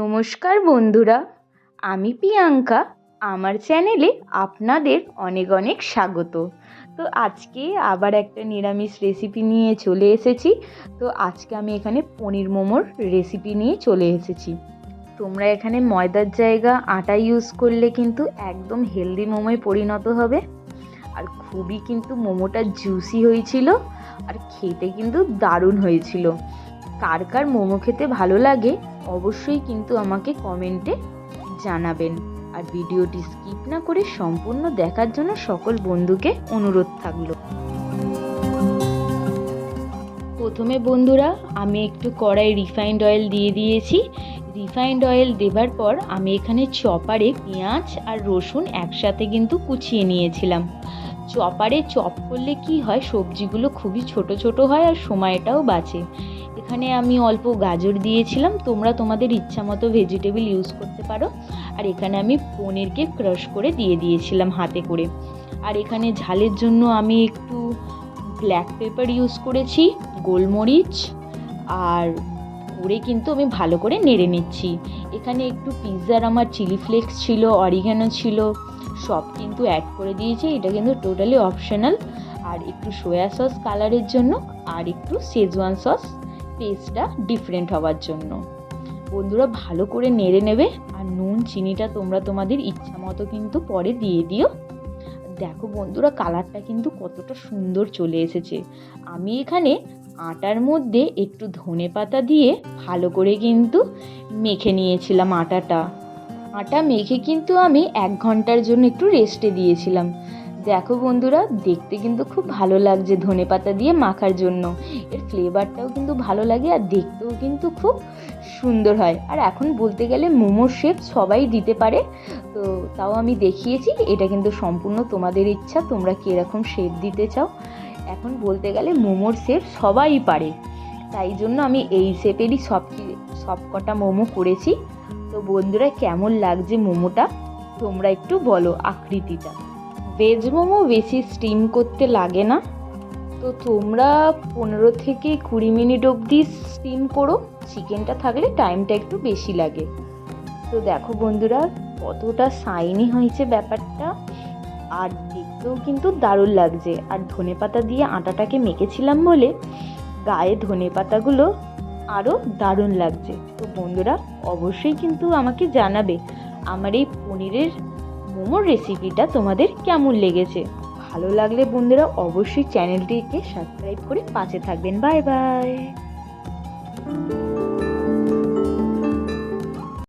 নমস্কার বন্ধুরা, আমি প্রিয়াঙ্কা। আমার চ্যানেলে আপনাদের অনেক অনেক স্বাগত। তো আজকে আবার একটা নিরামিষ রেসিপি নিয়ে চলে এসেছি। তো আজকে আমি এখানে পনির মোমোর রেসিপি নিয়ে চলে এসেছি। তোমরা এখানে ময়দার জায়গা, আটা ইউজ করলে কিন্তু একদম হেলদি মোমোয় পরিণত হবে। আর খুবই কিন্তু মোমোটা জুসি হয়েছিল আর খেতে কিন্তু দারুণ হয়েছিল। কার কার মোমো খেতে ভালো লাগে অবশ্যই কিন্তু আমাকে কমেন্টে জানাবেন। আর ভিডিওটি স্কিপ না করে সম্পূর্ণ দেখার জন্য সকল বন্ধুকে অনুরোধ থাকল। প্রথমে বন্ধুরা, আমি একটু কড়াই রিফাইন্ড অয়েল দিয়ে দিয়েছি। রিফাইন্ড অয়েল দেবার পর আমি এখানে চপারে পেঁয়াজ আর রসুন একসাথে কিন্তু কুচিয়ে নিয়েছিলাম। চপারে চপ করলে কি হয়, সবজিগুলো খুবই ছোট ছোট হয় আর সময়টাও বাঁচে। এখানে আমি অল্প গাজর দিয়েছিলাম। তোমরা তোমাদের ইচ্ছা মতো ভেজিটেবল ইউজ করতে পারো। আর এখানে আমি পনিরকে ক্রাশ করে দিয়ে দিয়েছিলাম হাতে করে। আর এখানে ঝালের জন্য আমি একটু ব্ল্যাক পেপার ইউজ করেছি, গোলমরিচ, আর করে কিন্তু আমি ভালো করে নেড়ে নিচ্ছি। এখানে একটু পিৎজার আমার চিলি ফ্লেক্স ছিল অরিগ্যানো ছিল, সব কিন্তু অ্যাড করে দিয়েছি। এটা কিন্তু টোটালি অপশনাল আর একটু সোয়া সস কালারের জন্য, আর একটু শেজওয়ান সস টেস্টটা ডিফারেন্ট হওয়ার জন্য। বন্ধুরা, ভালো করে নেড়ে নেবে আর নুন, চিনিটা তোমরা তোমাদের ইচ্ছা মতো কিন্তু পরে দিয়ে দিও। দেখো বন্ধুরা কালারটা কিন্তু কতটা সুন্দর চলে এসেছে। আমি এখানে আটার মধ্যে একটু ধনে পাতা দিয়ে ভালো করে কিন্তু মেখে নিয়েছিলাম আটাটা। আটা মেখে কিন্তু আমি এক ঘণ্টার জন্য একটু রেস্টে দিয়েছিলাম। দেখো বন্ধুরা, দেখতে কিন্তু খুব ভালো লাগছে ধনে পাতা দিয়ে মাখার জন্য। এর ফ্লেভারটাও কিন্তু ভালো লাগে আর দেখতেও কিন্তু খুব সুন্দর হয়। আর এখন বলতে গেলে মোমোর শেপ সবাই দিতে পারে, তো তাও আমি দেখিয়েছি, এটা কিন্তু সম্পূর্ণ তোমাদের ইচ্ছা, তোমরা কীরকম শেপ দিতে চাও। এখন বলতে গেলে মোমোর শেপ সবাই পারে, তাই জন্য আমি এই শেপেরই সব সব কটা মোমো করেছি। তো বন্ধুরা, কেমন লাগছে মোমোটা? তোমরা একটু বলো আকৃতিটা। ভেজ মোমো বেশি স্টিম করতে লাগে না। তো তোমরা পনেরো থেকে কুড়ি মিনিট অবধি স্টিম করো। চিকেনটা থাকলে টাইমটা একটু বেশি লাগে। তো দেখো বন্ধুরা, কতটা সাইনি হয়েছে ব্যাপারটা। আর দেখতেও কিন্তু দারুণ লাগছে। আর ধনে পাতা দিয়ে আটাটাকে মেখেছিলাম বলে গায়ে ধনে পাতাগুলো আরও দারুণ লাগছে। তো বন্ধুরা, অবশ্যই কিন্তু আমাকে জানাবে। আমার এই পনিরের মোমোর রেসিপিটা তোমাদের কেমন লেগেছে? ভালো লাগলে বন্ধুরা অবশ্যই চ্যানেলটিকে সাবস্ক্রাইব করে পাশে থাকবেন। Bye bye